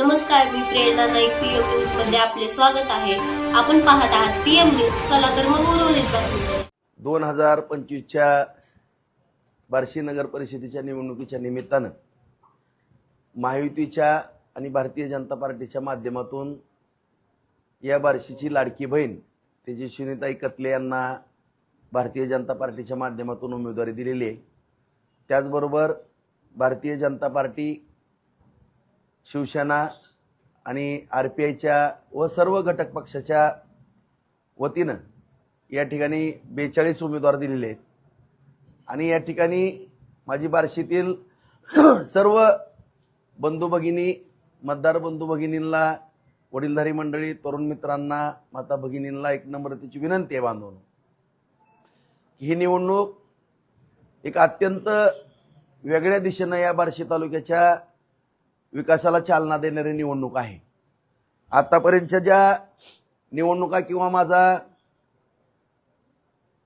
नमस्कार मी प्रेरणा नाईक पीएम न्यूजमध्ये आपले स्वागत आहे. आपण पाहत आहात पीएम न्यूज चला तर मग उर्वरित बातमी दोन हजार पंचवीसच्या बार्शी नगर परिषदेच्या निवडणुकीच्या निमित्तानं महायुतीच्या आणि भारतीय जनता पार्टीच्या माध्यमातून या बार्शीची लाडकी बहीण तेजस्विनीताई कतले यांना भारतीय जनता पार्टीच्या माध्यमातून उमेदवारी दिलेली आहे. त्याचबरोबर भारतीय जनता पार्टी शिवसेना आणि आर पी आयच्या व सर्व घटक पक्षाच्या वतीनं या ठिकाणी बेचाळीस उमेदवार दिलेले आहेत. आणि या ठिकाणी माझी बार्शीतील सर्व बंधू भगिनी मतदार बंधू भगिनींना वडीलधारी मंडळी तरुण मित्रांना माता भगिनींना एक नम्रतेची विनंती आहे बांधून ही निवडणूक एक अत्यंत वेगळ्या दिशेनं या बार्शी तालुक्याच्या विकासाला चालना देणारी निवडणूक आहे. आतापर्यंतच्या ज्या निवडणुका किंवा माझा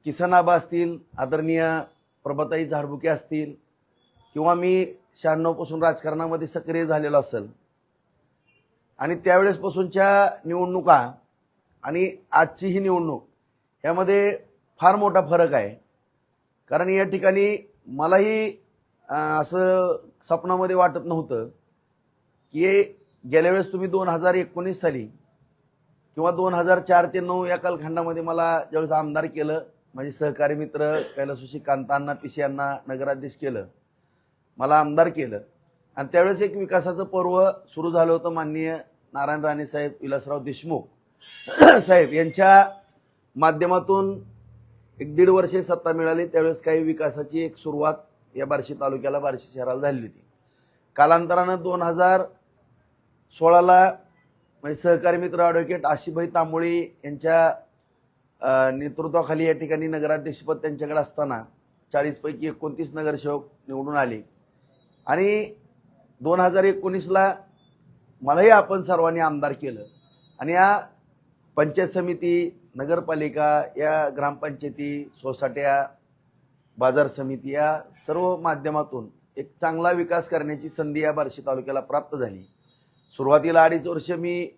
किसन आबा असतील आदरणीय प्रभाताई झाडबुके असतील किंवा मी शहाण्णवपासून राजकारणामध्ये सक्रिय झालेलो असेल आणि त्यावेळेसपासूनच्या निवडणुका आणि आजची ही निवडणूक यामध्ये फार मोठा फरक आहे. कारण या ठिकाणी मलाही असं स्वप्नामध्ये वाटत नव्हतं की गेल्या वेळेस तुम्ही दोन हजार एकोणीस साली किंवा दोन हजार चार ते नऊ या कालखंडामध्ये मला ज्यावेळेस आमदार केलं माझे सहकारी मित्र कैलासोशी कांतांना पिशे यांना नगराध्यक्ष केलं मला आमदार केलं. आणि त्यावेळेस एक विकासाचं पर्व सुरू झालं होतं माननीय नारायण राणे साहेब विलासराव देशमुख साहेब यांच्या माध्यमातून एक दीड वर्षे सत्ता मिळाली. त्यावेळेस काही विकासाची एक सुरुवात या बार्शी तालुक्याला बार्शी शहराला झाली होती. कालांतरानं दोन हजार सोळाला म्हणजे सहकारी मित्र ॲडव्होकेट आशिभाई तांबोळी यांच्या नेतृत्वाखाली या ठिकाणी नगराध्यक्षपद त्यांच्याकडे असताना चाळीसपैकी एकोणतीस नगरसेवक निवडून आले. आणि दोन हजार एकोणीसला मलाही आपण सर्वांनी आमदार केलं. आणि या पंचायत समिती नगरपालिका या ग्रामपंचायती सोसाट्या बाजार समिती या सर्व माध्यमातून एक चांगला विकास करण्याची संधी या बार्शी तालुक्याला प्राप्त झाली. सुरुवातीला अडीच वर्ष मी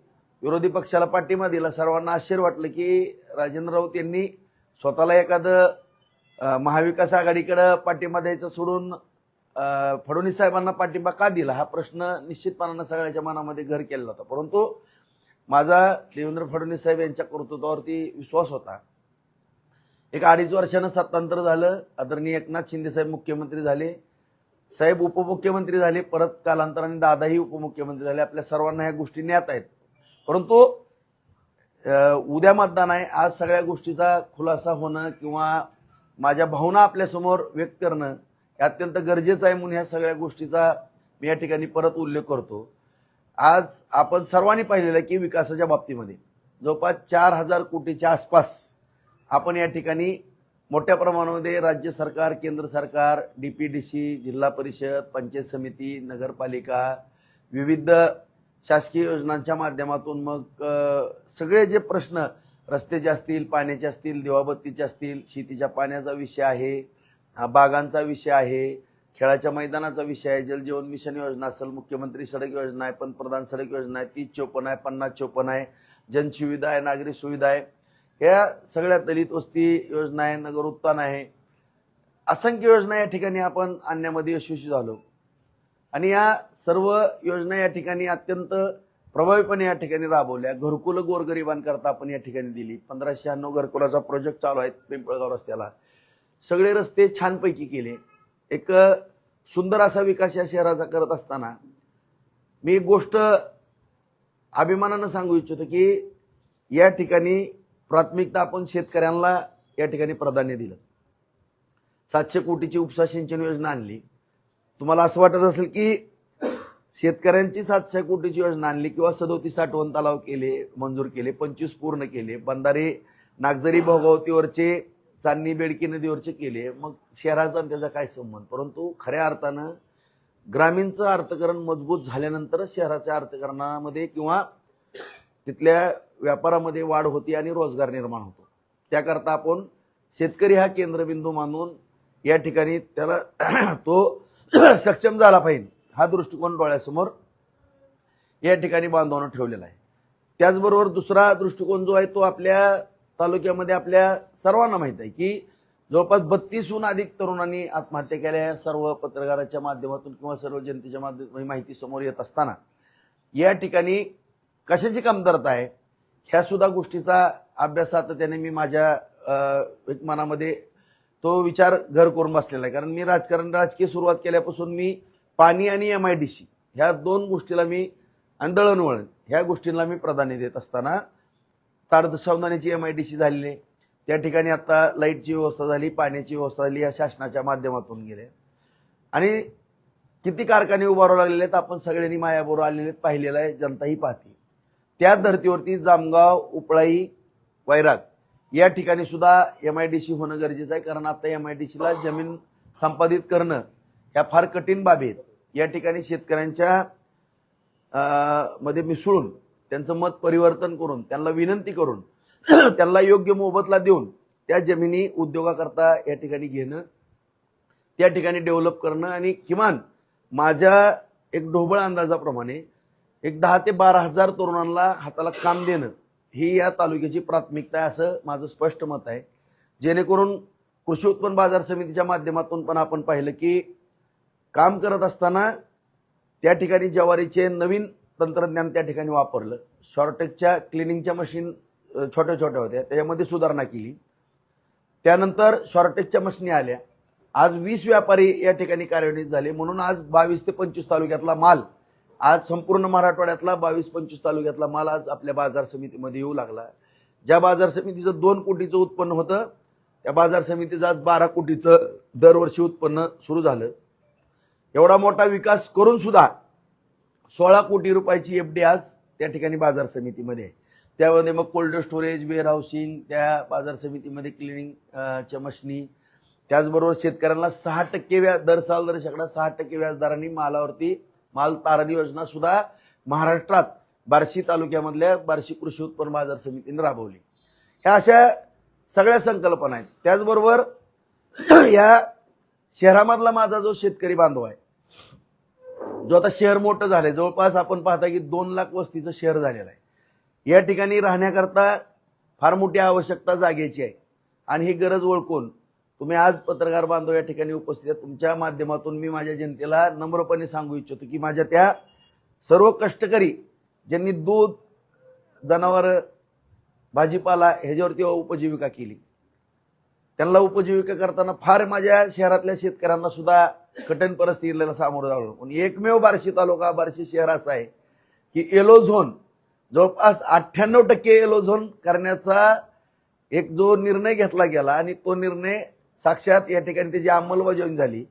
विरोधी पक्षाला पाठिंबा दिला. सर्वांना आश्चर्य वाटलं की राजेंद्र राऊत यांनी स्वतःला एखादं महाविकास आघाडीकडं पाठिंबा द्यायचा सोडून फडणवीस साहेबांना पाठिंबा का दिला? हा प्रश्न निश्चितपणानं सगळ्याच्या मनामध्ये घर केलेला होता. परंतु माझा देवेंद्र फडणवीस साहेब यांच्या कर्तृत्वावरती विश्वास होता. एक अडीच वर्षानं सत्तांतर झालं. आदरणीय एकनाथ शिंदे साहेब मुख्यमंत्री झाले. साहेब उपमुख्यमंत्री झाले परत कालांतराने दादाही उपमुख्यमंत्री झाले. आपल्या सर्वांना ह्या गोष्टी ज्ञात आहेत. परंतु उद्या मतदान आहे. आज सगळ्या गोष्टीचा खुलासा होणं किंवा माझ्या भावना आपल्यासमोर व्यक्त करणं हे अत्यंत गरजेचं आहे म्हणून ह्या सगळ्या गोष्टीचा मी या ठिकाणी परत उल्लेख करतो. आज आपण सर्वांनी पाहिलेलं आहे की विकासाच्या बाबतीमध्ये जवळपास चार हजार कोटीच्या आसपास आपण या ठिकाणी मोठ्या प्रमाणामध्ये राज्य सरकार केंद्र सरकार डी पी डी सी जिल्हा परिषद पंचायत समिती नगरपालिका विविध शासकीय योजनांच्या माध्यमातून मग सगळे जे प्रश्न रस्त्याचे असतील पाण्याचे असतील दिवाबत्तीचे असतील शेतीच्या पाण्याचा विषय आहे हा बागांचा विषय आहे खेळाच्या मैदानाचा विषय आहे जलजीवन मिशन योजना असेल मुख्यमंत्री सडक योजना आहे पंतप्रधान सडक योजना आहे तीस चोपन्न आहे पन्नास चोपन्न आहे जनसुविधा आहे नागरी सुविधा आहे. या सगळ्या दलित वस्ती योजना आहे नगर उत्थान आहे. असंख्य योजना या ठिकाणी आपण आणण्यामध्ये यशस्वी झालो. आणि या सर्व योजना या ठिकाणी अत्यंत प्रभावीपणे या ठिकाणी राबवल्या. घरकुलं गोरगरिबांकरता आपण या ठिकाणी दिली. पंधराशे शहाण्णव घरकुलाचा प्रोजेक्ट चालू आहे पिंपळगाव रस्त्याला. सगळे रस्ते छानपैकी केले. एक सुंदर असा विकास या शहराचा करत असताना मी एक गोष्ट अभिमानानं सांगू इच्छितो की या ठिकाणी प्राथमिकता आपण शेतकऱ्यांना या ठिकाणी प्राधान्य दिलं. सातशे कोटीची उपसा सिंचन योजना आणली. तुम्हाला असं वाटत असेल की शेतकऱ्यांची सातशे कोटीची योजना आणली किंवा सदोतीस साठवण तलाव केले मंजूर केले पंचवीस पूर्ण केले बंधारे नागझरी भोगावतीवरचे चांदणी बेडकी नदीवरचे केले मग शहराचा आणि त्याचा काय संबंध? परंतु खऱ्या अर्थानं ग्रामीणचं अर्थकरण मजबूत झाल्यानंतर शहराच्या अर्थकरणामध्ये किंवा तिथल्या व्यापारामध्ये वाढ होती आणि रोजगार निर्माण होतो. त्याकरता आपण शेतकरी हा केंद्रबिंदू मानून या ठिकाणी त्याला तो सक्षम झाला पाहिजे हा दृष्टिकोन डोळ्यासमोर या ठिकाणी बांधवानं ठेवलेला आहे. त्याचबरोबर दुसरा दृष्टिकोन जो आहे तो आपल्या तालुक्यामध्ये आपल्या सर्वांना माहीत आहे की जवळपास बत्तीसहून अधिक तरुणांनी आत्महत्या केल्या सर्व पत्रकाराच्या माध्यमातून किंवा सर्व जनतेच्या माध्यमातून माहिती समोर येत असताना या ठिकाणी कशाची कमतरता आहे? ह्या सुद्धा गोष्टीचा अभ्यास सातत्याने मी माझ्या एक मनामध्ये तो विचार घर करून बसलेला आहे. कारण मी राजकारण राजकीय सुरुवात केल्यापासून मी पाणी आणि एम आय डी सी ह्या दोन गोष्टीला मी आंदळणवळण ह्या गोष्टींना मी प्राधान्य देत असताना ताडसावधानाची एम आय डी सी झालेली आहे. त्या ठिकाणी आता लाईटची व्यवस्था झाली पाण्याची व्यवस्था झाली या शासनाच्या माध्यमातून गेले. आणि किती कारखाने उभारावे लागलेले आहेत आपण सगळ्यांनी मायाबरोबर आलेले आहेत, पाहिलेलं आहे जनताही पाहते. त्या धर्तीवरती जामगाव उपळाई वैराग या ठिकाणी सुद्धा एम आय डी सी होणं गरजेचं आहे. कारण आता एम आय डी सीला जमीन संपादित करणं ह्या फार कठीण बाबी आहेत. या ठिकाणी शेतकऱ्यांच्या मध्ये मिसळून त्यांचं मत परिवर्तन करून त्यांना विनंती करून त्यांना योग्य मोबदला देऊन त्या जमिनी उद्योगाकरता या ठिकाणी घेणं त्या ठिकाणी डेव्हलप करणं आणि किमान माझ्या एक ढोबळ अंदाजाप्रमाणे एक दहा ते बारा हजार तरुणांना हाताला काम देणं ही या तालुक्याची प्राथमिकता आहे असं माझं स्पष्ट मत आहे. जेणेकरून कृषी उत्पन्न बाजार समितीच्या माध्यमातून पण आपण पाहिलं की काम करत असताना त्या ठिकाणी ज्वारीचे नवीन तंत्रज्ञान त्या ठिकाणी वापरलं. शॉर्टेकच्या क्लिनिंगच्या मशीन छोट्या छोट्या होत्या. त्याच्यामध्ये सुधारणा केली. त्यानंतर शॉर्टेजच्या मशिनी आल्या. आज वीस व्यापारी या ठिकाणी कार्यान्वित झाले. म्हणून आज बावीस ते पंचवीस तालुक्यातला माल आज संपूर्ण मराठवाड्यातला बावीस पंचवीस तालुक्यातला माल आज आपल्या बाजार समितीमध्ये येऊ लागला. ज्या बाजार समितीचं दोन कोटीचं उत्पन्न होतं त्या बाजार समितीचं आज बारा कोटीचं दरवर्षी उत्पन्न सुरू झालं. एवढा मोठा विकास करून सुद्धा सोळा कोटी रुपयाची एफ डी आज त्या ठिकाणी बाजार समितीमध्ये आहे. त्यामध्ये मग कोल्ड स्टोरेज वेअर हाऊसिंग त्या बाजार समितीमध्ये क्लिनिंग च्या मशिनी. त्याचबरोबर शेतकऱ्यांना सहा टक्के व्याज दर साल दर शेकडा सहा टक्के व्याजदरांनी मालावरती माल तारण योजना सुद्धा महाराष्ट्रात बार्शी तालुक्यामधल्या बार्शी कृषी उत्पन्न बाजार समितीने राबवली. ह्या अशा सगळ्या संकल्पना आहेत. त्याचबरोबर या शहरामधला माझा जो शेतकरी बांधव आहे जो आता शहर मोठं झालंय जवळपास आपण पाहता की दोन लाख वस्तीचं शहर झालेलं आहे. या ठिकाणी राहण्याकरता फार मोठी आवश्यकता जागेची आहे. आणि ही गरज ओळखून तुम्ही आज पत्रकार बांधव या ठिकाणी उपस्थित तुमच्या माध्यमातून मी माझ्या जनतेला नम्रपणे सांगू इच्छितो की माझ्या त्या सर्व कष्टकरी ज्यांनी दूध जनावर भाजीपाला ह्याच्यावरती उपजीविका केली. त्यांना उपजीविका करताना फार माझ्या शहरातल्या शेतकऱ्यांना सुद्धा कठीण परिस्थितीला सामोरं जावं पण एकमेव बार्शी तालुका बार्शी शहर असा आहे की एलो झोन जवळपास अठ्ठ्याण्णव टक्के एलो झोन करण्याचा एक जो निर्णय घेतला गेला आणि तो निर्णय साक्षात या ठिकाणी त्याची अंमलबजावणी झाली.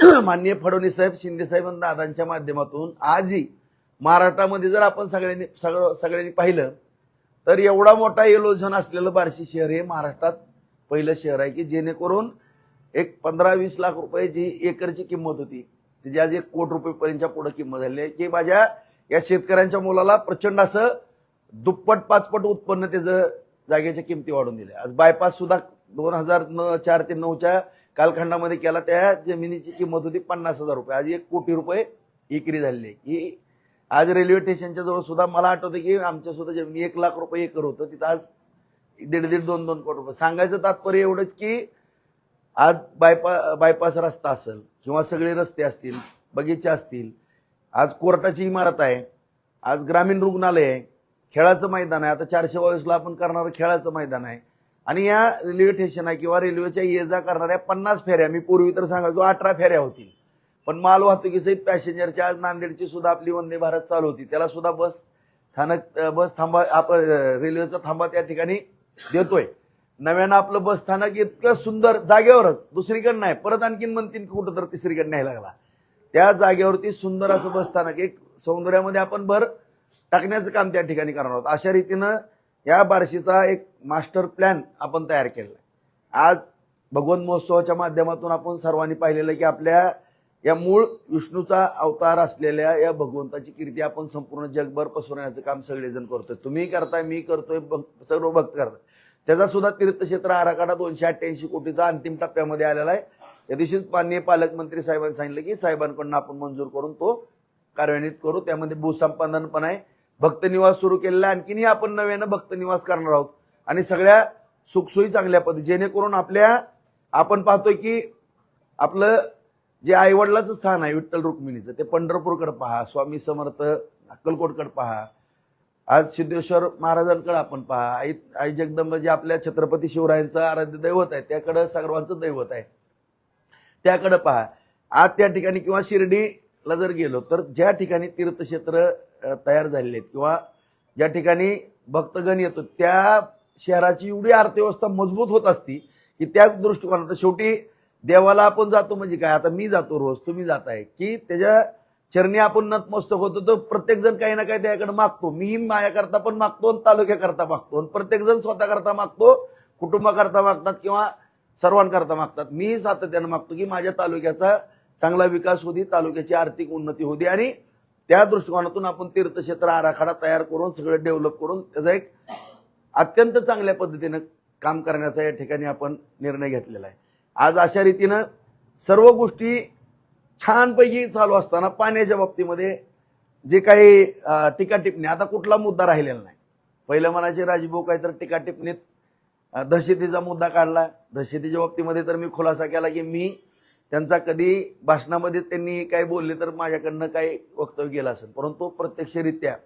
माननीय फडणवीस साहेब शिंदे साहेब आणि दादांच्या माध्यमातून आजही महाराष्ट्रामध्ये जर आपण सगळ्यांनी सगळं सगळ्यांनी पाहिलं तर एवढा मोठा एलोजन असलेलं बार्शी शहर हे महाराष्ट्रात पहिलं शहर आहे की जेणेकरून एक पंधरा वीस लाख रुपये जी एकरची किंमत होती त्याची आज एक कोट रुपयेपर्यंतच्या पुढे किंमत झाली आहे की माझ्या या शेतकऱ्यांच्या मुलाला प्रचंड असं दुप्पट पाचपट उत्पन्न त्याचं जागेच्या किमती वाढून दिल्या. आज बायपास सुद्धा दोन हजार न चार ते नऊच्या कालखंडामध्ये केला त्या जमिनीची किंमत होती पन्नास हजार रुपये. आज एक कोटी रुपये विक्री झालेली आहे. की आज रेल्वे स्टेशनच्या जवळ सुद्धा मला आठवतं की आमच्या सुद्धा जमिनी एक लाख रुपये एकर होतं. तिथं आज दीड दीड दोन दोन कोटी रुपये. सांगायचं तात्पर्य एवढंच की आज बायपा बायपास रस्ता असेल किंवा सगळे रस्ते असतील बगीचे असतील आज कोर्टाची इमारत आहे आज ग्रामीण रुग्णालय आहे खेळाचं मैदान आहे. आता चारशे बावीसला आपण करणारं खेळाचं मैदान आहे. आणि या रेल्वे स्टेशन किंवा रेल्वेच्या ये जा करणाऱ्या पन्नास फेऱ्या मी पूर्वी तर सांगायचो अठरा फेऱ्या होतील. पण माल वाहतुकीसहित पॅसेंजरच्या आज नांदेडची सुद्धा आपली वंदे भारत चालू होती. त्याला सुद्धा बस स्थानक बस थांबा आपण रेल्वेचा थांबा त्या ठिकाणी देतोय. नव्यानं आपलं बस स्थानक इतकं सुंदर जागेवरच दुसरीकडे नाही परत आणखीन म्हणतील की कुठं तर तिसरीकडे नाही लागला. त्या जागेवरती सुंदर असं बस स्थानक एक सौंदर्यामध्ये आपण भर टाकण्याचं काम त्या ठिकाणी करणार आहोत. अशा रीतीनं या बार्शीचा एक मास्टर प्लॅन आपण तयार केलेला आहे. आज भगवंत महोत्सवाच्या माध्यमातून आपण सर्वांनी पाहिलेलं की आपल्या या मूळ विष्णूचा अवतार असलेल्या या भगवंताची कीर्ती आपण संपूर्ण जगभर पसरवण्याचं काम सगळेजण करतोय. तुम्ही करताय मी करतोय भक्त- सर्व भक्त करताय त्याचा सुद्धा तीर्थक्षेत्र आराखडा दोनशे अठ्ठ्याऐंशी कोटीचा अंतिम टप्प्यामध्ये आलेला आहे. या दिवशीच माननीय पालकमंत्री साहेबांनी सांगितलं की साहेबांकडून आपण मंजूर करून तो कार्यान्वित करू. त्यामध्ये भूसंपादन पण आहे. भक्तनिवास सुरू केलेला आहे. आणखीनही आपण नव्यानं भक्तनिवास करणार आहोत. आणि सगळ्या सुखसोयी चांगल्या पद्धती जेणेकरून आपल्या आपण पाहतोय की आपलं जे आईवडिलाचं स्थान आहे विठ्ठल रुक्मिणीचं ते पंढरपूरकडे पहा स्वामी समर्थ अक्कलकोटकडे पहा. आज सिद्धेश्वर महाराजांकडे आपण पहा. आई आई जगदंब जे आपल्या छत्रपती शिवरायांचं आराध्य दैवत आहे. त्याकडं सर्वांचं दैवत आहे. त्याकडं पहा. आज त्या ठिकाणी किंवा शिर्डीला जर गेलो तर ज्या ठिकाणी तीर्थक्षेत्र तयार झालेले आहेत. किंवा ज्या ठिकाणी भक्तगण येतो त्या शहराची एवढी अर्थव्यवस्था मजबूत होत असती की त्या दृष्टिकोनात शेवटी देवाला आपण जातो म्हणजे काय? आता मी जातो रोज तुम्ही जाताय की त्याच्या चरणी आपण नतमस्तक होतो तर प्रत्येकजण काही ना काही त्याकडे मागतो. मीही मायाकरता पण मागतो आणि तालुक्याकरता मागतो. आणि प्रत्येकजण स्वतःकरता मागतो कुटुंबाकरता मागतात किंवा सर्वांकरता मागतात. मी सातत्यानं मागतो की माझ्या तालुक्याचा चांगला विकास होती तालुक्याची आर्थिक उन्नती होती आणि त्या दृष्टिकोनातून आपण तीर्थक्षेत्र आराखडा तयार करून सगळं डेव्हलप करून त्याचा एक अत्यंत चांगल्या पद्धतीनं काम करण्याचा या ठिकाणी आपण निर्णय घेतलेला आहे. आज अशा रीतीनं सर्व गोष्टी छानपैकी चालू असताना पाण्याच्या बाबतीमध्ये जे काही टीकाटिपणी टीका आता कुठला मुद्दा राहिलेला नाही. पहिलं म्हणायचे राजभाऊ काय तर टीका टिप्पणीत दहशतीचा मुद्दा काढला. दहशतीच्या बाबतीमध्ये तर मी खुलासा केला की मी त्यांचा कधी भाषणामध्ये त्यांनी काय बोलले तर माझ्याकडनं काही वक्तव्य गेलं असेल. परंतु प्रत्यक्षरित्या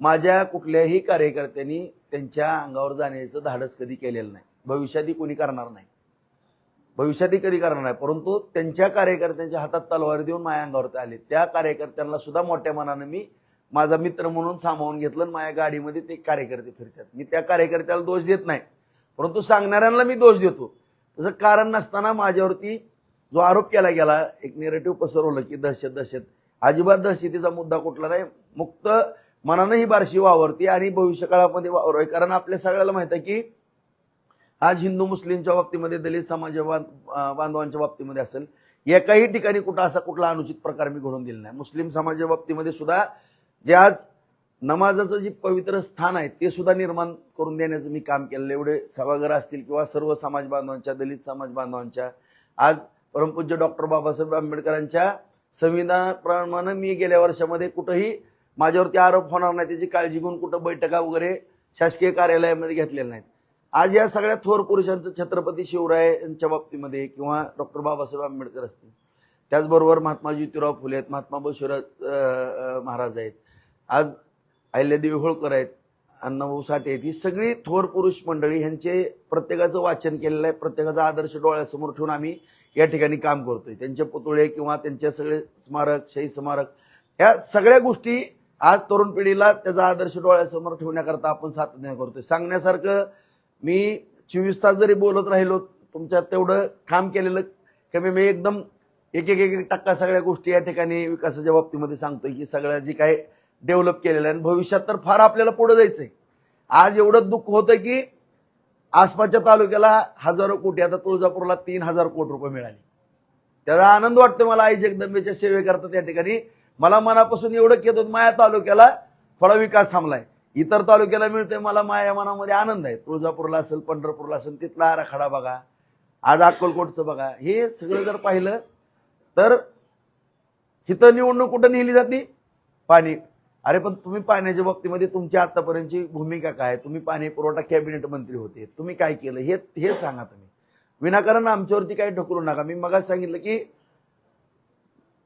माझ्या कुठल्याही कार्यकर्त्यांनी त्यांच्या अंगावर जाण्याचं धाडस कधी केलेलं नाही. भविष्यातही कोणी करणार नाही. भविष्यातही कधी करणार नाही. परंतु त्यांच्या कार्यकर्त्यांच्या हातात तलवार देऊन माझ्या अंगावर आले. त्या कार्यकर्त्यांना सुद्धा मोठ्या मनानं मी माझा मित्र म्हणून सामावून घेतलं आणि माझ्या गाडीमध्ये ते कार्यकर्ते फिरतात. मी त्या कार्यकर्त्याला दोष देत नाही. परंतु सांगणाऱ्यांना मी दोष देतो. तसं कारण नसताना माझ्यावरती जो आरोप केला गेला एक नेरेटिव्ह पसरवलं की दहशत दहशत. अजिबात दहशतीचा मुद्दा कुठला नाही. मुक्त मनानं ही बारशी वावरती आणि भविष्यकाळामध्ये वावरावी. कारण आपल्या सगळ्याला माहीत आहे की आज हिंदू मुस्लिमच्या बाबतीमध्ये दलित समाज बांधवांच्या बाबतीमध्ये असेल एकाही ठिकाणी कुठं असा कुठला अनुचित प्रकार मी घडून दिला नाही. मुस्लिम समाजाच्या बाबतीमध्ये सुद्धा जे आज नमाजाचं जे पवित्र स्थान आहे ते सुद्धा निर्माण करून देण्याचं मी काम केलेलं आहे. एवढे सभागृह असतील किंवा सर्व समाज बांधवांच्या दलित समाज बांधवांच्या आज परमपूज्य डॉक्टर बाबासाहेब आंबेडकरांच्या संविधानाप्रमाणे मी गेल्या वर्षामध्ये कुठंही माझ्यावरती आरोप होणार नाही त्याची काळजी घेऊन कुठं बैठका वगैरे शासकीय कार्यालयामध्ये घेतलेल्या नाहीत. आज या सगळ्या थोर पुरुषांचं छत्रपती शिवराय यांच्या बाबतीमध्ये किंवा डॉक्टर बाबासाहेब आंबेडकर असतील. त्याचबरोबर महात्मा ज्योतिराव फुले आहेत महात्मा बसवराज महाराज आहेत. आज अहिल्यादेवी होळकर आहेत अण्णाभाऊ साठे आहेत. ही सगळी थोर पुरुष मंडळी ह्यांचे प्रत्येकाचं वाचन केलेलं आहे प्रत्येकाचा आदर्श डोळ्यासमोर ठेवून आम्ही या ठिकाणी काम करतोय. त्यांचे पुतळे किंवा त्यांचे सगळे स्मारक शहीद स्मारक या सगळ्या गोष्टी आज तरुण पिढीला त्याचा आदर्श डोळ्यासमोर ठेवण्याकरता आपण सातत्याने करतोय. सांगण्यासारखं मी चोवीस तास जरी बोलत राहिलो तुमच्या तेवढं काम केलेलं कमी मी एकदम एक एक एक एक टक्का सगळ्या गोष्टी या ठिकाणी विकासाच्या बाबतीमध्ये सांगतोय की सगळ्या जी काय डेव्हलप केलेलं आहे आणि भविष्यात तर फार आपल्याला पुढे जायचंय. आज एवढं दुःख होतं की आसपासच्या तालुक्याला हजारो कोटी आता तुळजापूरला तीन हजार कोटी रुपये मिळाले. त्याचा आनंद वाटतो मला आई जगदंबेच्या सेवेकरता त्या ठिकाणी. मला मनापासून एवढं केलं माया तालुक्याला थोडा विकास थांबलाय. इतर तालुक्याला मिळतोय मला माया मनामध्ये आनंद आहे. तुळजापूरला असेल पंढरपूरला असेल तिथला आराखडा बघा. आज अक्कलकोटचं बघा. हे सगळं जर पाहिलं तर हिथं निवडणूक कुठं नेली जाते? पाणी. अरे पण तुम्ही पाण्याच्या बाबतीमध्ये तुमची आतापर्यंतची भूमिका काय? तुम्ही पाणी पुरवठा कॅबिनेट मंत्री होते. तुम्ही काय केलं? हे हे सांगा तुम्ही. विनाकारण आमच्यावरती काही ढकलू नका. मी मगाच सांगितलं की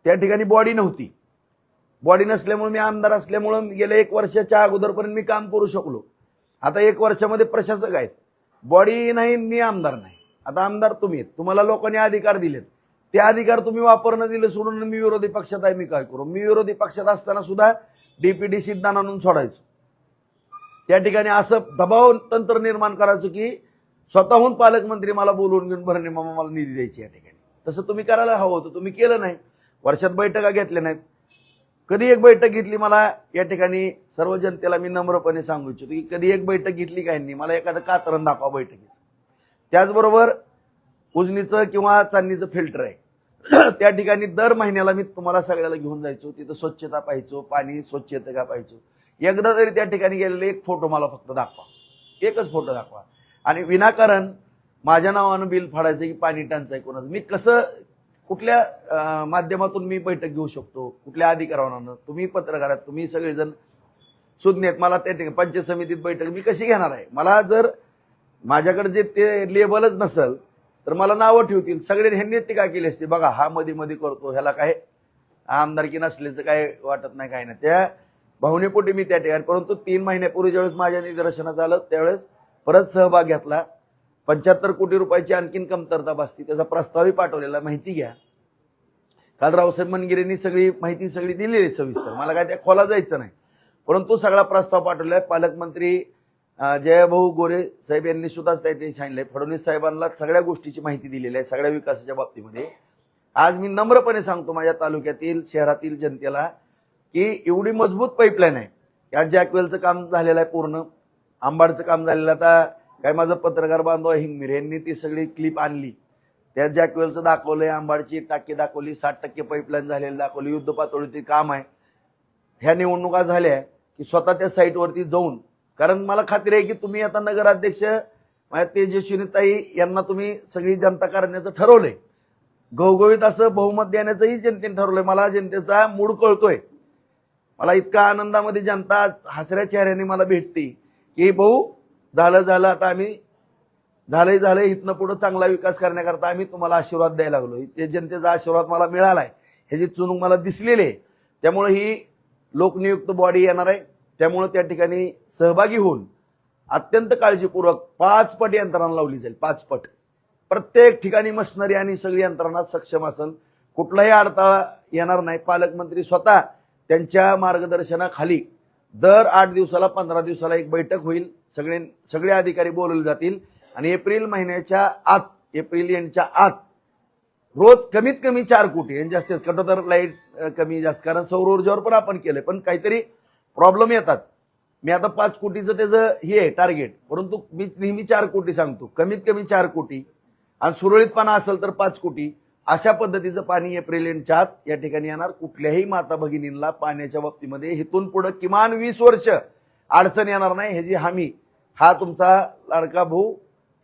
त्या ठिकाणी बॉडी नव्हती. बॉडी नसल्यामुळे मी आमदार असल्यामुळं गेल्या एक वर्षाच्या अगोदरपर्यंत मी काम करू शकलो. आता एक वर्षामध्ये प्रशासक आहेत. बॉडी नाही मी आमदार नाही. आता आमदार तुम्ही आहेत. तुम्हाला लोकांनी अधिकार दिलेत. ते अधिकार तुम्ही वापरणं दिले सोडून मी विरोधी पक्षात आहे मी काय करू? मी विरोधी पक्षात असताना सुद्धा डीपीडी दान आणून सोडायचो. त्या ठिकाणी असं दबाव तंत्र निर्माण करायचं की स्वतःहून पालकमंत्री मला बोलवून घेऊन भरणे मामा मला निधी द्यायची या ठिकाणी. तसं तुम्ही करायला हवं होतं तुम्ही केलं नाही. वर्षात बैठका घेतल्या नाहीत. कधी एक बैठक घेतली मला या ठिकाणी सर्व जनतेला मी नम्रपणे सांगू इच्छितो की कधी एक बैठक घेतली काय नाही मला एखादं कातरण दाखवा बैठकीचं. त्याचबरोबर उजनीचं किंवा चांदणीचं फिल्टर आहे. त्या ठिकाणी दर महिन्याला मी तुम्हाला सगळ्याला घेऊन जायचो. तिथं स्वच्छता पाहायचो पाणी स्वच्छ येतं का पाहायचो. एकदा तरी त्या ठिकाणी गेलेले एक फोटो मला फक्त दाखवा. एकच फोटो दाखवा. आणि विनाकारण माझ्या नावानं बिल फाडायचं की पाणी टंचाई कोणाचं. मी कसं कुठल्या माध्यमातून मी बैठक घेऊ शकतो? कुठल्या अधिकारानं तुम्ही पत्रकार आहात तुम्ही सगळेजण सुज्ञ आहेत. मला त्या ठिकाणी पंचायत समितीत बैठक मी कशी घेणार आहे? मला जर माझ्याकडे जे ते लेबलच नसल तर मला नावं ठेवतील. सगळे ह्यांनी टीका केली असते. बघा हा मध्ये मध्ये करतो ह्याला काय आमदारकी नसल्याचं काय वाटत नाही काय नाही. त्या भावनेपोटी मी त्या ठिकाणी परंतु तीन महिन्यापूर्वी ज्यावेळेस माझ्या निदर्शनात आलं त्यावेळेस परत सहभाग घेतला. पंच्याहत्तर कोटी रुपयाची आणखीन कमतरता बसती त्याचा प्रस्तावही पाठवलेला. माहिती घ्या. काल रावसाहेब मनगिरेंनी सगळी माहिती सगळी दिलेली सविस्तर. मला काय त्या खोला जायचं नाही. परंतु सगळा प्रस्ताव पाठवलाय पालकमंत्री जयाभाऊ गोरे साहेब यांनी सुद्धा त्यांनी सांगितलंय. फडणवीस साहेबांना सगळ्या गोष्टीची माहिती दिलेली आहे सगळ्या विकासाच्या बाबतीमध्ये. आज मी नम्रपणे सांगतो माझ्या तालुक्यातील शहरातील जनतेला की एवढी मजबूत पाईपलाईन आहे. या जॅकवेलचं काम झालेलं आहे पूर्ण. आंबाडचं काम झालेलं आता काय माझं पत्रकार बांधव आहे यांनी ती सगळी क्लिप आणली. त्या जॅकवेलचं दाखवलंय आंबाडची टाकी दाखवली साठ टक्के पाईपलाईन झालेली दाखवली युद्ध पातळीतील काम आहे. ह्या निवडणुका झाल्या की स्वतः त्या साईटवरती जाऊन कारण मला खात्री आहे की तुम्ही आता नगराध्यक्ष माझ्या तेजस्विनीताई यांना तुम्ही सगळी जनता करण्याचं ठरवलंय. घवघवीत असं बहुमत देण्याचंही जनतेने ठरवलंय. मला जनतेचा मूड कळतोय. मला इतका आनंदामध्ये जनता हसऱ्या चेहऱ्याने मला भेटते की भाऊ झालं झालं. आता आम्ही झालंय झालंय. इथनं पुढं चांगला विकास करण्याकरता आम्ही तुम्हाला आशीर्वाद द्यायला लागलो. ते जनतेचा आशीर्वाद मला मिळालाय. ह्याची चुनूक मला दिसलेली आहे. त्यामुळे ही लोकनियुक्त बॉडी येणार आहे. त्यामुळे त्या ठिकाणी सहभागी होऊन अत्यंत काळजीपूर्वक पाच पट यंत्रणा लावली जाईल. पाच पट. प्रत्येक ठिकाणी मशिनरी आणि सगळी यंत्रणा सक्षम असेल कुठलाही अडथळा येणार नाही. पालकमंत्री स्वतः त्यांच्या मार्गदर्शनाखाली दर आठ दिवसाला पंधरा दिवसाला एक बैठक होईल. सगळे सगळे अधिकारी बोलवले जातील. आणि एप्रिल महिन्याच्या आत एप्रिल यांच्या आत रोज कमीत कमी चार कोटी. आणि जास्त कटोतर लाइट कमी जास्त. कारण सौर ऊर्जावर पण आपण केलंय. पण काहीतरी प्रॉब्लेम येतात. मी आता पाच कोटीचं त्याचं हे आहे टार्गेट परंतु मी नेहमी चार कोटी सांगतो. कमीत कमी चार कोटी. आणि सुरळीतपणा असेल तर पाच कोटी. अशा पद्धतीचं पाणी एप्रिल एंडच्या आत या ठिकाणी येणार. कुठल्याही माता भगिनींना पाण्याच्या बाबतीमध्ये हेतून पुढे किमान वीस वर्ष अडचण येणार नाही. ह्याची हमी हा तुमचा लाडका भाऊ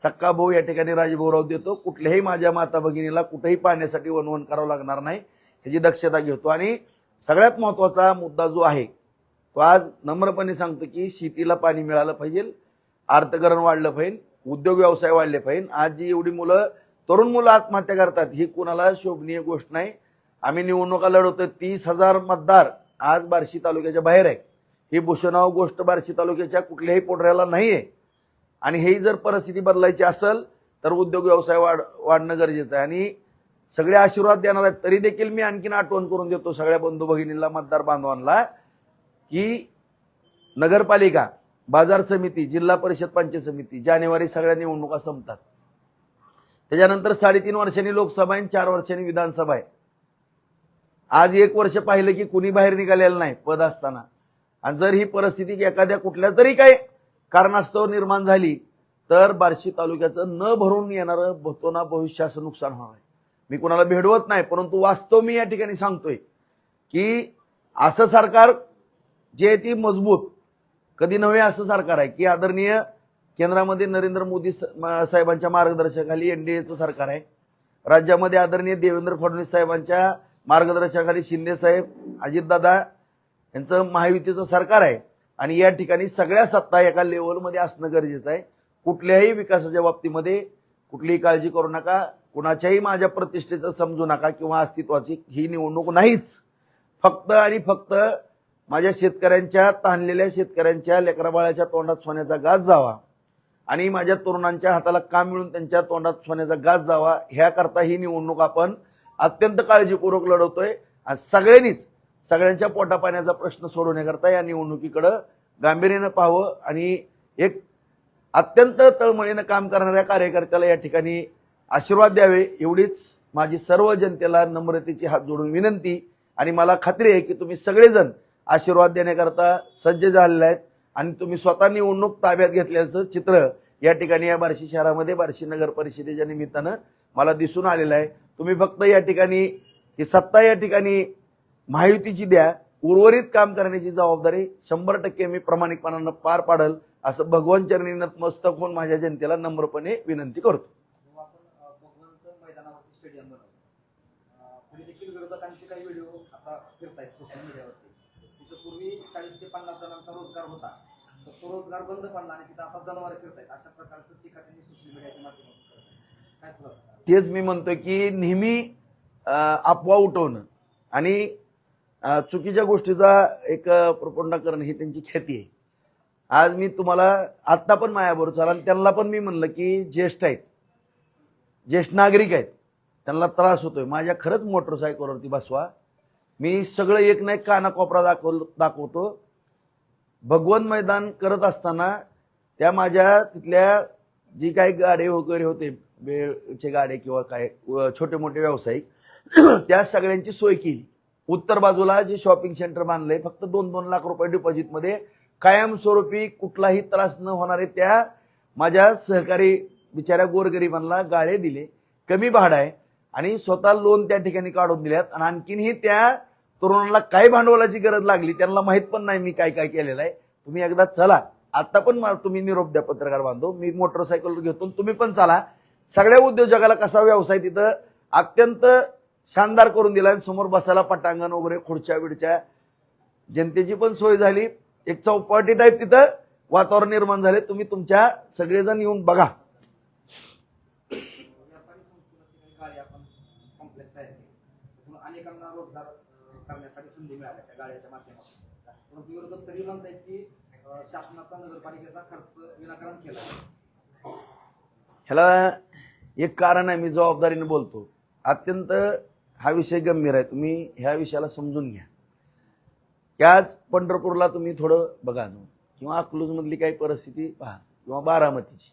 सक्का भाऊ या ठिकाणी राजभाऊराव देतो. कुठल्याही माझ्या माता भगिनीला कुठेही पाण्यासाठी वनवन करावं लागणार नाही. ह्याची दक्षता घेतो. आणि सगळ्यात महत्त्वाचा मुद्दा जो आहे आज नम्रपणे सांगतो की शेतीला पाणी मिळालं पाहिजे अर्थकरण वाढलं पाहिजे उद्योग व्यवसाय वाढले पाहिजे. आज जी एवढी मुलं तरुण मुलं आत्महत्या करतात ही कुणाला शोभनीय गोष्ट नाही. आम्ही निवडणुका लढवतो तीस हजार मतदार आज बार्शी तालुक्याच्या बाहेर आहे ही भूषणाव गोष्ट बार्शी तालुक्याच्या कुठल्याही पोटऱ्याला नाही आहे आणि हे जर परिस्थिती बदलायची असेल तर उद्योग व्यवसाय वाढ वाढणं गरजेचं आहे. आणि सगळे आशीर्वाद देणार आहेत तरी देखील मी आणखीन आठवण करून देतो सगळ्या बंधू भगिनींना मतदार बांधवांना. की नगरपालिका बाजार समिती जिल्हा परिषद पंचायत समिती जानेवारी सगळ्या निवडणुका संपतात. त्याच्यानंतर साडेतीन वर्षांनी लोकसभा आहे आणि चार वर्षांनी विधानसभा आहे. आज एक वर्ष पाहिलं की कुणी बाहेर निघालेलं नाही पद असताना. आणि जर ही परिस्थिती एखाद्या कुठल्या तरी काही कारणास्तव निर्माण झाली तर बार्शी तालुक्याचं न भरून येणारं भतोना भविष्याचं नुकसान होणार आहे. मी कुणाला भेडवत नाही परंतु वास्तव मी या ठिकाणी सांगतोय की असं सरकार जे आहे ती मजबूत कधी नव्हे असं सरकार आहे की आदरणीय केंद्रामध्ये नरेंद्र मोदी साहेबांच्या मार्गदर्शनाखाली एनडीएचं सरकार आहे. राज्यामध्ये आदरणीय देवेंद्र फडणवीस साहेबांच्या मार्गदर्शनाखाली शिंदे साहेब अजितदादा यांचं महायुतीचं सरकार आहे. आणि या ठिकाणी सगळ्या सत्ता एका लेवलमध्ये असणं गरजेचं आहे. कुठल्याही विकासाच्या बाबतीमध्ये कुठलीही काळजी करू नका. कुणाच्याही माझ्या प्रतिष्ठेचं समजू नका किंवा अस्तित्वाची ही निवडणूक नाहीच. फक्त आणि फक्त माझ्या शेतकऱ्यांच्या ताणलेल्या शेतकऱ्यांच्या लेकराबाळाच्या तोंडात सोन्याचा गाज जावा आणि माझ्या तरुणांच्या हाताला काम मिळून त्यांच्या तोंडात सोन्याचा गाज जावा ह्याकरता ही निवडणूक आपण अत्यंत काळजीपूर्वक लढवतोय. आणि सगळ्यांनीच सगळ्यांच्या पोटापाण्याचा प्रश्न सोडवण्याकरता या निवडणुकीकडं गांभीर्यानं पाहावं आणि एक अत्यंत तळमळीनं काम करणाऱ्या कार्यकर्त्याला या ठिकाणी आशीर्वाद द्यावे एवढीच माझी सर्व जनतेला नम्रतेची हात जोडून विनंती आणि मला खात्री आहे की तुम्ही सगळेजण आशीर्वाद देण्याकरता सज्ज झालेले आहेत. आणि तुम्ही स्वतः निवडणूक ताब्यात घेतल्याचं चित्र या ठिकाणी या बार्शी शहरामध्ये बार्शी नगर परिषदेच्या निमित्तानं मला दिसून आलेलं आहे. तुम्ही फक्त या ठिकाणी ही सत्ता या ठिकाणी महायुतीची द्या. उर्वरित काम करण्याची जबाबदारी शंभर टक्के मी प्रामाणिकपणानं पार पाडल असं भगवान चरणी नतमस्तक होऊन माझ्या जनतेला नम्रपणे विनंती करतो. मैदानावरती स्टेडियम विरोधकांचे काही व्हिडिओ आता फिरतायत सोशल मीडियावरती पूर्वी चाळीस ते पन्नास जणांचा रोजगार होता. तर तो रोजगार बंद पडला आणि तिथं आता जनावरे फिरतायत अशा प्रकारचं टीका त्यांनी सोशल मीडियाच्या माध्यमातून काय तुला तेच मी म्हणतोय की नेहमी अफवा उठवणं आणि चुकीच्या गोष्टीचा एक प्रपोंडा करणं ही त्यांची ख्याती आहे. आज मी तुम्हाला आत्ता पण मायाबरोबर चाला आणि त्यांना पण मी म्हणलं की ज्येष्ठ आहेत ज्येष्ठ नागरिक आहेत त्यांना त्रास होतोय. माझ्या खरंच मोटरसायकलवरती बसवा. मी सगळं एक नाही कानाकोपरा दाखव दाखवतो. भगवन मैदान करत असताना त्या माझ्या तिथल्या जी काही गाडे वगैरे होते वेळचे गाडे किंवा काय छोटे मोठे व्यावसायिक त्या सगळ्यांची सोय केली. उत्तर बाजूला जे शॉपिंग सेंटर बांधले फक्त दोन दोन लाख रुपये डिपॉझिटमध्ये कायमस्वरूपी कुठलाही त्रास न होणारे त्या माझ्या सहकारी बिचाऱ्या गोरगरिबांना गाळे दिले. कमी भाडं आहे आणि स्वतः लोन त्या ठिकाणी काढून दिल्यात. आणि आणखीनही त्या तरुणाला काय भांडवलाची गरज लागली त्यांना माहीत पण नाही मी काय काय केलेलं आहे. तुम्ही एकदा चला. आता पण मला तुम्ही निरोप द्या पत्रकार बांधव. मी मोटरसायकल घेतो तुम्ही पण चला. सगळ्या उद्योजकाला कसा व्यवसाय तिथं अत्यंत शानदार करून दिला आणि समोर बसायला पटांगण वगैरे खुर्च्या बिडच्या जनतेची पण सोय झाली. एक चौपाटी टाईप तिथं वातावरण निर्माण झाले. तुम्ही तुमच्या सगळेजण येऊन बघा व्यापारी संकुलाची काही गाडी आपण कॉम्प्लेक्स तयार केली त्यातून अनेकांना रोजगार अं, करण्यासाठी संधी मिळाल्या त्या गाड्याच्या माध्यमातून. परंतु विरोधक तरी म्हणतायत की शासनाचा नगरपालिकेचा खर्च विनाकारण केला. ह्याला एक कारण आहे मी जबाबदारीने बोलतो. अत्यंत हा विषय गंभीर आहे. तुम्ही ह्या विषयाला समजून घ्या. त्याच पंढरपूरला तुम्ही थोडं बघा ना. किंवा अकलूजमधली काही परिस्थिती पहा. किंवा बारामतीची.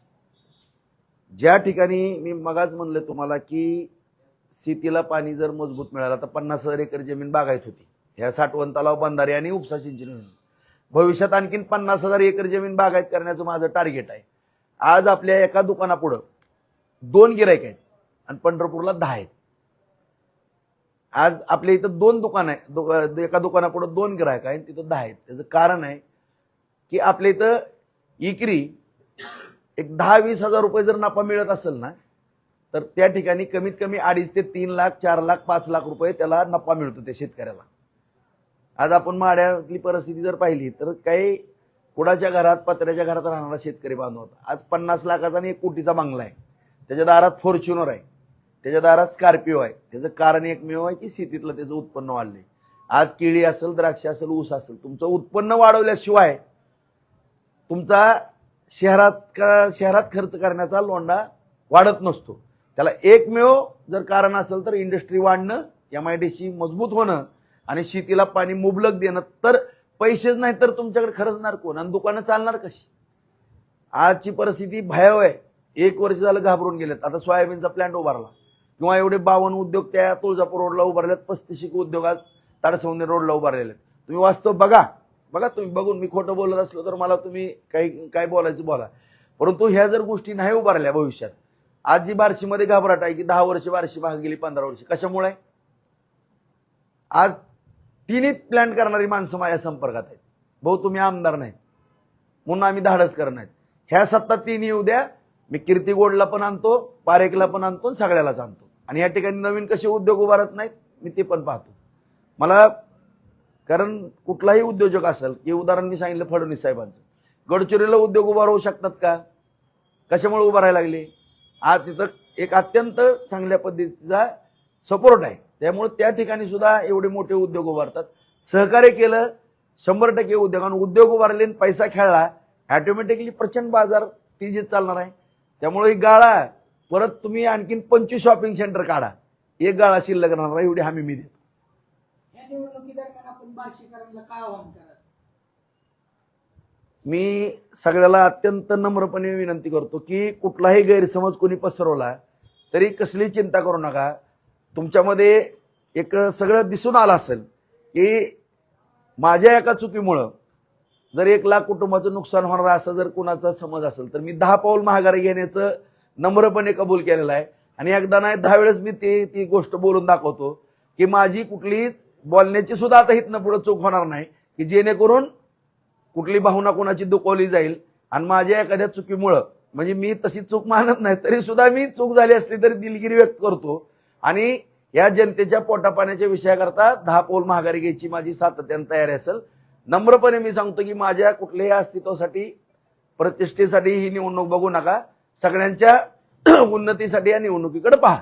ज्या ठिकाणी मी मगाच म्हणलं तुम्हाला की शेतीला पाणी जर मजबूत मिळालं तर पन्नास हजार एकर जमीन बागायत होती. ह्या साठवण तलाव बंधारे आणि उपसा सिंचन भविष्यात आणखीन पन्नास हजार एकर जमीन बागायत करण्याचं माझं टार्गेट आहे. आज आपल्या एका दुकानापुढं दोन गिरायक आहेत आणि पंढरपूरला दहा आहेत. आज आपल्या इथं दोन दुकान आहे दु- एका दुकानापुढं दोन गिरायक आहेत तिथं दहा आहेत. त्याचं कारण आहे की आपल्या इथं इकरी एक दहा वीस हजार रुपये जर नफा मिळत असेल ना तर त्या ठिकाणी कमीत कमी अडीच ते तीन लाख चार लाख पाच लाख रुपये त्याला नफा मिळतो त्या शेतकऱ्याला. आज आपण माड्यातली परिस्थिती जर पाहिली तर काही कुडाच्या घरात पत्र्याच्या घरात राहणारा शेतकरी बांधव होता. आज पन्नास लाखाचा आणि एक कोटीचा बांगला आहे. त्याच्या दारात फॉर्च्युनर आहे. त्याच्या दारात स्कॉर्पिओ आहे. त्याचं कारण एकमेव आहे की शेतीतलं त्याचं उत्पन्न वाढलंय. आज केळी असेल द्राक्ष असेल ऊस असेल तुमचं उत्पन्न वाढवल्याशिवाय तुमचा शहरात का शहरात खर्च करण्याचा लोंडा वाढत नसतो. त्याला एकमेव जर कारण असेल तर इंडस्ट्री वाढणं एम आय डी सी मजबूत होणं आणि शेतीला पाणी मुबलक देणं. तर पैसेच नाही तर तुमच्याकडे खर्चणार कोण? आणि दुकानं चालणार कशी? आजची परिस्थिती भयाव आहे. एक वर्ष झालं घाबरून गेलेत. आता सोयाबीनचा प्लॅन्ट उभारला. किंवा एवढे बावन्न उद्योग त्या तुळजापूर रोडला उभारलेत. पस्तीस उद्योगात आज रोडला उभारलेले तुम्ही वास्तव बघा. बघा तुम्ही बघून मी खोटं बोलत असलो तर मला तुम्ही काही काय बोलायचं बोला. परंतु ह्या जर गोष्टी नाही उभारल्या भविष्यात आज जी बार्शीमध्ये घाबराट आहे की दहा वर्ष बार्शी भाग गेली पंधरा वर्ष. कशामुळे? आहे? आज तिन्ही प्लॅन करणारी माणसं माझ्या संपर्कात आहेत. भाऊ तुम्ही आमदार नाहीत. म्हणून आम्ही धाडस करणार नाहीत. ह्या सत्ता तिन्ही येऊ द्या. मी कीर्तिगोडला पण आणतो पारेकला पण आणतो आणि सगळ्यालाच आणतो. आणि या ठिकाणी नवीन कसे उद्योग उभारत नाहीत मी ते पण पाहतो. मला कारण कुठलाही उद्योजक असेल की उदाहरण मी सांगितलं फडणवीस साहेबांचं. गडचिरोलीला उद्योग उभार होऊ शकतात का? कशामुळे उभा राहायला लागले? आज तिथं एक अत्यंत चांगल्या पद्धतीचा सपोर्ट आहे. त्यामुळे त्या ठिकाणी सुद्धा एवढे मोठे उद्योग उभारतात. सहकार्य केलं शंभर टक्के उद्योग आणि उद्योग उभारले आणि पैसा खेळला ऑटोमॅटिकली प्रचंड बाजार तेजीत चालणार आहे. त्यामुळे ही गाळा परत तुम्ही आणखीन पंचवीस शॉपिंग सेंटर काढा. एक गाळा शिल्लक राहणार एवढी हमी मी देतो. या निवडणुकीदरम्यान आपण बार्शीकरांना काय आवाहन करा मी सगळ्याला अत्यंत नम्रपणे विनंती करतो की कुठलाही गैरसमज कोणी पसरवला तरी कसली चिंता करू नका. तुमच्यामध्ये एक सगळं दिसून आलं असेल की माझ्या एका चुकीमुळं जर एक लाख कुटुंबाचं नुकसान होणार असं जर कुणाचा समज असेल तर मी दहा पाऊल महागारी घेण्याचं नम्रपणे कबूल केलेलं आहे. आणि एकदा नाही दहा वेळेस मी ते ती गोष्ट बोलून दाखवतो की माझी कुठली बोलण्याची सुद्धा आता इथनं पुढे चूक होणार नाही की जेणेकरून कुठली भावना कोणाची दुखवली जाईल. आणि माझ्या एखाद्या चुकीमुळं म्हणजे मी तशी चूक मानत नाही तरी सुद्धा मी चूक झाली असली तरी दिलगिरी व्यक्त करतो. आणि या जनतेच्या पोटापाण्याच्या विषयाकरता दहा पोल महागारी घ्यायची माझी सातत्यानं तयारी असेल. नम्रपणे मी सांगतो की माझ्या कुठल्याही अस्तित्वासाठी प्रतिष्ठेसाठी ही निवडणूक बघू नका. सगळ्यांच्या उन्नतीसाठी या निवडणुकीकडे पहा.